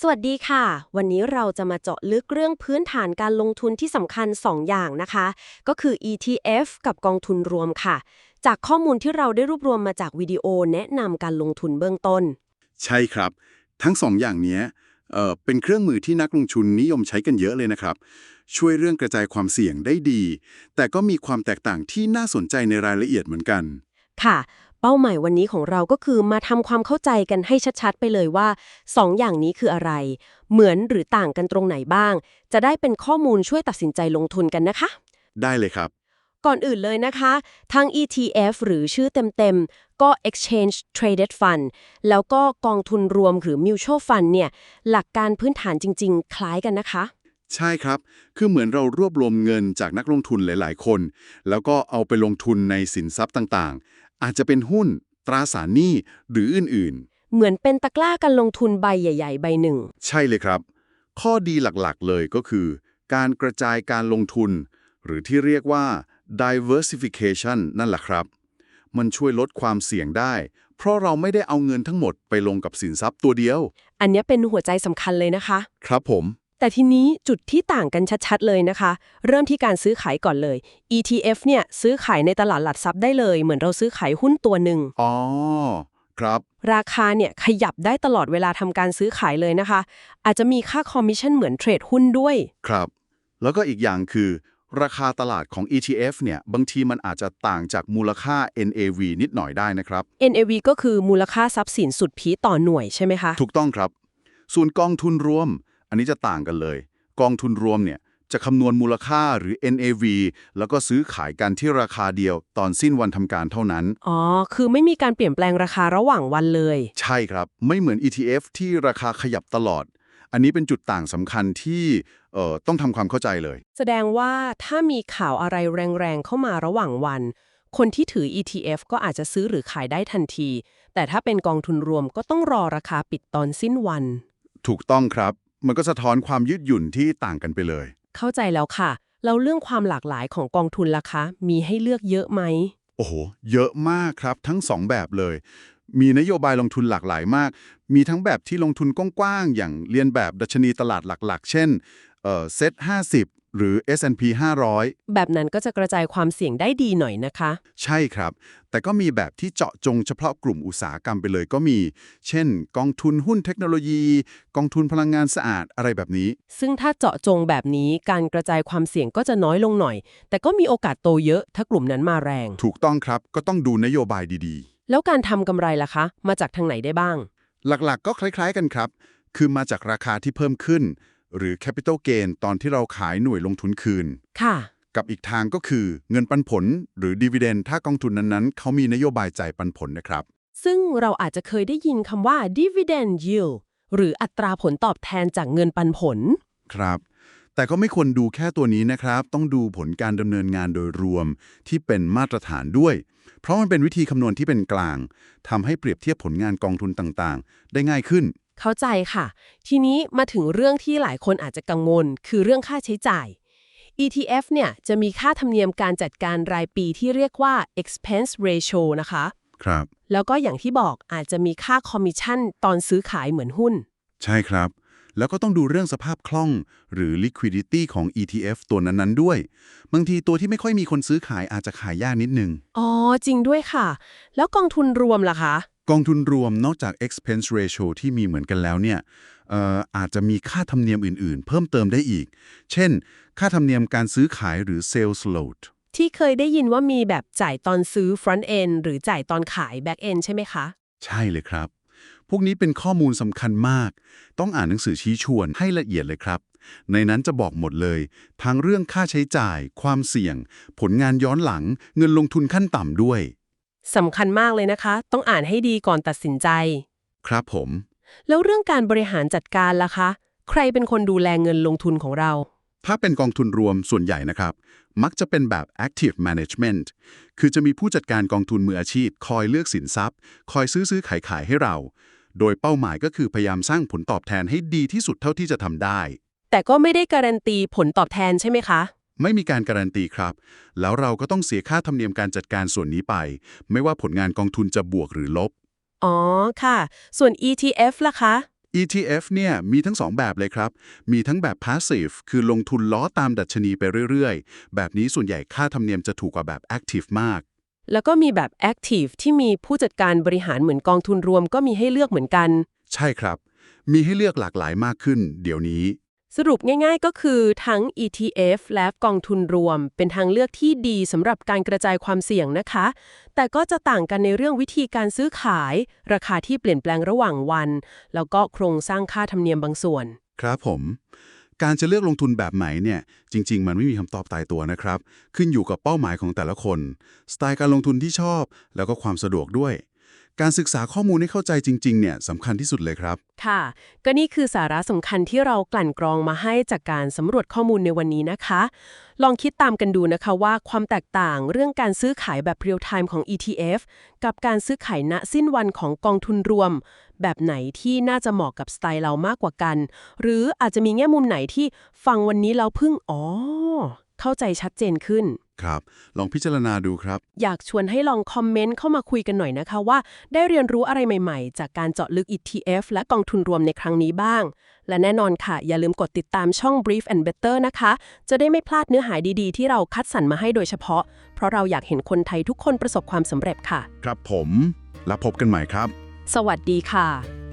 สวัสดีค่ะ วันนี้เราจะมาเจาะลึกเรื่องพื้นฐานการลงทุนที่สำคัญ 2 อย่างนะคะ ก็คือ ETF กับกองทุนรวมค่ะ จากข้อมูลที่เราได้รวบรวมมาจากวิดีโอแนะนำการลงทุนเบื้องต้น ใช่ครับ ทั้งสองอย่างเนี้ยเอ่อเป็นเครื่องมือที่นักลงทุนนิยมใช้กันเยอะเลยนะครับ ช่วยเรื่องกระจายความเสี่ยงได้ดี แต่ก็มีความแตกต่างที่น่าสนใจในรายละเอียดเหมือนกันค่ะ เป้าหมายวันนี้ของเราก็คือมาทำความเข้าใจกันให้ชัดๆ ไปเลยว่า2อย่างนี้คืออะไร เหมือนหรือต่างกันตรงไหนบ้าง จะได้เป็นข้อมูลช่วยตัดสินใจลงทุนกันนะคะ ได้เลยครับ ก่อนอื่นเลยนะคะ ทั้ง ETF หรือชื่อเต็มๆ ก็ Exchange Traded Fund แล้วก็กองทุนรวมหรือ Mutual Fund เนี่ย หลักการพื้นฐานจริง ๆ คล้ายกันนะคะ ใช่ครับ คือเหมือนเรารวบรวมเงินจากนักลงทุนหลาย ๆ คน แล้วก็เอาไปลงทุนในสินทรัพย์ต่างๆ อาจจะเป็นหุ้น ตราสารหนี้หรืออื่นเหมือนเป็นตะกร้าการลงทุนใบใหญ่ ๆ ใบหนึ่งๆใช่เลยครับ ข้อดีหลักๆเลยก็คือ การกระจายการลงทุน หรือที่เรียกว่า diversification นั่นแหละครับ มันช่วยลดความเสี่ยงได้ เพราะเราไม่ได้เอาเงินทั้งหมดไปลงกับสินทรัพย์ตัวเดียว อันเนี้ยเป็นหัวใจสำคัญเลยนะคะ ครับผม แต่ทีนี้จุดที่ต่างกันชัดๆ เลยนะคะ เริ่มที่การซื้อขายก่อนเลย ETF เนี่ยซื้อขายในตลาดหลักทรัพย์ได้เลย เหมือนเราซื้อขายหุ้นตัวหนึ่งอ๋อครับ ราคาเนี่ยขยับได้ตลอดเวลาทำการซื้อขายเลยนะคะ อาจจะมีค่าคอมมิชชั่นเหมือนเทรดหุ้นด้วย ครับ แล้วก็อีกอย่างคือ ราคาตลาดของ ETF เนี่ยบางทีมันอาจจะต่างจากมูลค่า NAV นิดหน่อยได้นะครับ NAV ก็คือมูลค่าทรัพย์สินสุดพีต่อหน่วยใช่ไหมคะ ถูกต้องครับ ส่วนกองทุนรวมอั นนี้จะต่างกันเลย กองทุนรวมเนี่ยจะคำนวณมูลค่าหรือ NAV แล้วก็ซื้อขายกันที่ราคาเดียวตอนสิ้นวันทำการเท่านั้น อ๋อ คือไม่มีการเปลี่ยนแปลงราคาระหว่างวันเลย ใช่ครับ ไม่เหมือน ETF ที่ราคาขยับตลอด อันนี้เป็นจุดต่างสำคัญที่เอ่อต้องทำความเข้าใจเลย แสดงว่าถ้ามีข่าวอะไรแรงๆเข้ามาระหว่างวัน คนที่ถือ ETF ก็อาจจะซื้อหรือขายได้ทันที แต่ถ้าเป็นกองทุนรวมก็ต้องรอราคาปิดตอนสิ้นวัน ถูกต้องครับ มันก็สะท้อนความยืดหยุ่นที่ต่างกันไปเลย เข้าใจแล้วค่ะ แล้วเรื่องความหลากหลายของกองทุนล่ะคะ มีให้เลือกเยอะไหม โอ้โห เยอะมากครับทั้งสองแบบเลย มีนโยบายลงทุนหลากหลายมาก มีทั้งแบบที่ลงทุนกว้างๆอย่างเรียนแบบดัชนีตลาดหลักๆ เช่นเอ่อเซ็ต50 หรือ S&P 500 แบบนั้นก็จะกระจายความเสี่ยงได้ดีหน่อยนะคะ ใช่ครับ แต่ก็มีแบบที่เจาะจงเฉพาะกลุ่มอุตสาหกรรมไปเลยก็มี เช่น กองทุนหุ้นเทคโนโลยี กองทุนพลังงานสะอาดอะไรแบบนี้ ซึ่งถ้าเจาะจงแบบนี้การกระจายความเสี่ยงก็จะน้อยลงหน่อย แต่ก็มีโอกาสโตเยอะถ้ากลุ่มนั้นมาแรง ถูกต้องครับก็ต้องดูนโยบายดีแล้วการทำกำไรล่ะคะ มาจากทางไหนได้บ้าง ๆ หลักๆก็คล้าย ๆ กันครับ คือมาจากราคาที่เพิ่มขึ้น หรือ capital gain ตอนที่เราขายหน่วยลงทุนคืน ค่ะ กับอีกทางก็คือเงินปันผล หรือ dividend ถ้ากองทุนนั้นๆ เขามีนโยบายจ่ายปันผลนะครับ ซึ่งเราอาจจะเคยได้ยินคำว่า dividend yield หรืออัตราผลตอบแทนจากเงินปันผล ครับ แต่ก็ไม่ควรดูแค่ตัวนี้นะครับ ต้องดูผลการดำเนินงานโดยรวมที่เป็นมาตรฐานด้วย เพราะมันเป็นวิธีคำนวณที่เป็นกลางทำให้เปรียบเทียบผลงานกองทุนต่างๆ ได้ง่ายขึ้น เข้าใจค่ะ ทีนี้มาถึงเรื่องที่หลายคนอาจจะกังวล คือเรื่องค่าใช้จ่าย ETF เนี่ยจะมีค่าธรรมเนียมการจัดการรายปีที่เรียกว่า expense ratio นะคะ ครับ แล้วก็อย่างที่บอกอาจจะมีค่าคอมมิชชั่นตอนซื้อขายเหมือนหุ้น ใช่ครับ แล้วก็ต้องดูเรื่องสภาพคล่อง หรือ liquidity ของ ETF ตัวนั้นๆด้วย บางทีตัวที่ไม่ค่อยมีคนซื้อขายอาจจะขายยากนิดนึง อ๋อ จริงด้วยค่ะ แล้วกองทุนรวมล่ะคะ กองทุนรวมนอกจาก expense ratio ที่มีเหมือนกันแล้วเนี่ยเอ่ออาจจะมีค่าธรรมเนียมอื่น ๆ เพิ่มเติมได้อีก เช่น ค่าธรรมเนียมการซื้อขายหรือ sales load ที่เคยได้ยินว่ามีแบบจ่ายตอนซื้อ front end หรือจ่ายตอนขาย back end ใช่ไหมคะ ใช่เลยครับ พวกนี้เป็นข้อมูลสำคัญมาก ต้องอ่านหนังสือชี้ชวนให้ละเอียดเลยครับ ในนั้นจะบอกหมดเลย ทั้งเรื่องค่าใช้จ่าย ความเสี่ยง ผลงานย้อนหลัง เงินลงทุนขั้นต่ำด้วย สำคัญมากเลยนะคะ ต้องอ่านให้ดีก่อนตัดสินใจ ครับผม แล้วเรื่องการบริหารจัดการล่ะคะ ใครเป็นคนดูแลเงินลงทุนของเรา ถ้าเป็นกองทุนรวมส่วนใหญ่นะครับ มักจะเป็นแบบ active management คือจะมีผู้จัดการกองทุนมืออาชีพ คอยเลือกสินทรัพย์ คอยซื้อซื้อขายขายให้เรา โดยเป้าหมายก็คือพยายามสร้างผลตอบแทนให้ดีที่สุดเท่าที่จะทำได้ แต่ก็ไม่ได้การันตีผลตอบแทนใช่ไหมคะ ไม่มีการการันตีครับ แล้วเราก็ต้องเสียค่าธรรมเนียมการจัดการส่วนนี้ไป ไม่ว่าผลงานกองทุนจะบวกหรือลบ อ๋อค่ะ ส่วน ETF ล่ะคะ ETF เนี่ยมีทั้งสองแบบเลยครับ มีทั้งแบบ passive คือลงทุนล้อตามดัชนีไปเรื่อยๆ แบบนี้ส่วนใหญ่ค่าธรรมเนียมจะถูกกว่าแบบ active มาก แล้วก็มีแบบ Active ที่มีผู้จัดการบริหารเหมือนกองทุนรวมก็มีให้เลือกเหมือนกัน ใช่ครับ มีให้เลือกหลากหลายมากขึ้น เดี๋ยวนี้ สรุปง่ายๆก็คือทั้ง ETF และกองทุนรวม เป็นทางเลือกที่ดีสำหรับการกระจายความเสี่ยงนะคะ แต่ก็จะต่างกันในเรื่องวิธีการซื้อขาย ราคาที่เปลี่ยนแปลงระหว่างวัน แล้วก็โครงสร้างค่าธรรมเนียมบางส่วน ครับผม การจะเลือกลงทุนแบบไหนเนี่ย จริง ๆ มันไม่มีคำตอบตายตัวนะครับ ขึ้นอยู่กับเป้าหมายของแต่ละคน สไตล์การลงทุนที่ชอบ แล้วก็ความสะดวกด้วย การศึกษาข้อมูลให้เข้าใจจริงๆ เนี่ยสำคัญที่สุดเลยครับ ค่ะ ก็นี่คือสาระสำคัญที่เรากลั่นกรองมาให้จากการสำรวจข้อมูลในวันนี้นะคะ ลองคิดตามกันดูนะคะว่าความแตกต่างเรื่องการซื้อขายแบบเรียลไทม์ของ ETF กับการซื้อขายณสิ้นวันของกองทุนรวม แบบไหนที่น่าจะเหมาะกับสไตล์เรามากกว่ากัน หรืออาจจะมีแง่มุมไหนที่ฟังวันนี้เราเพิ่งอ๋อ เข้าใจชัดเจนขึ้น ครับ ลองพิจารณาดูครับ อยากชวนให้ลองคอมเมนต์เข้ามาคุยกันหน่อยนะคะว่า ได้เรียนรู้อะไรใหม่ๆ จากการเจาะลึก ETF และกองทุนรวมในครั้งนี้บ้าง และแน่นอนค่ะ อย่าลืมกดติดตามช่อง Brief and Better นะคะ จะได้ไม่พลาดเนื้อหาดีๆ ที่เราคัดสรรมาให้โดยเฉพาะ เพราะเราอยากเห็นคนไทยทุกคนประสบความสำเร็จค่ะ ครับผม แล้วพบกันใหม่ครับ สวัสดีค่ะ